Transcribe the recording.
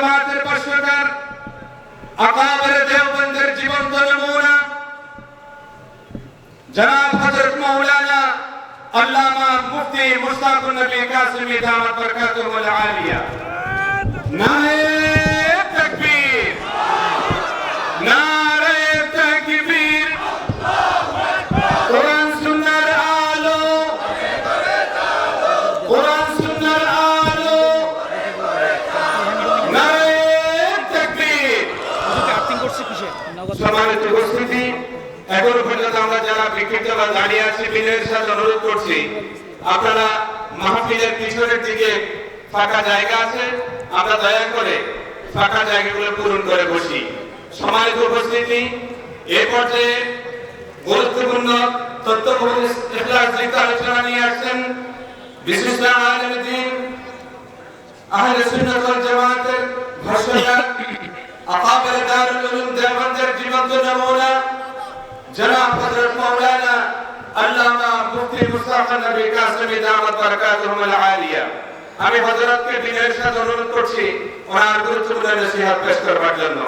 জামাতের পক্ষকার আকাবের দেওবন্দের জীবন্ত নমুনা। জনাব হযরত মাওলানা আল্লামা মুফতি মুস্তাকুন নবী কাসিমি দামাত বরকাতুহুল আলিয়া। নারে সম্মানিত উপস্থিতি এখন পর্যন্ত আমরা যারা বিক্ষিপ্তরা দাঁড়িয়ে আছি বিনয়ের সাথে অনুরোধ করছি আপনারা মাহফিলের পিছনের দিকে ফাঁকা জায়গা আছে আমরা দয়া করে ফাঁকা জায়গাগুলো পূরণ করে বসি। সম্মানিত উপস্থিতি এ পর্যায়ে গুরুত্বপূর্ণ তথ্যবহুল ইখলাস যুক্ত আলোচনা নিয়ে আসছেন বিশিষ্ট আলেম দিন আহলে সুন্নাত ওয়াল আকাবের দারুল উলুম দেওবন্দের জীবন্ত আমি হযরতকে বিনয়ের সাথে অনুরোধ করছি, ওনার গুরুত্বপূর্ণ নসিহত পেশ করবার জন্য।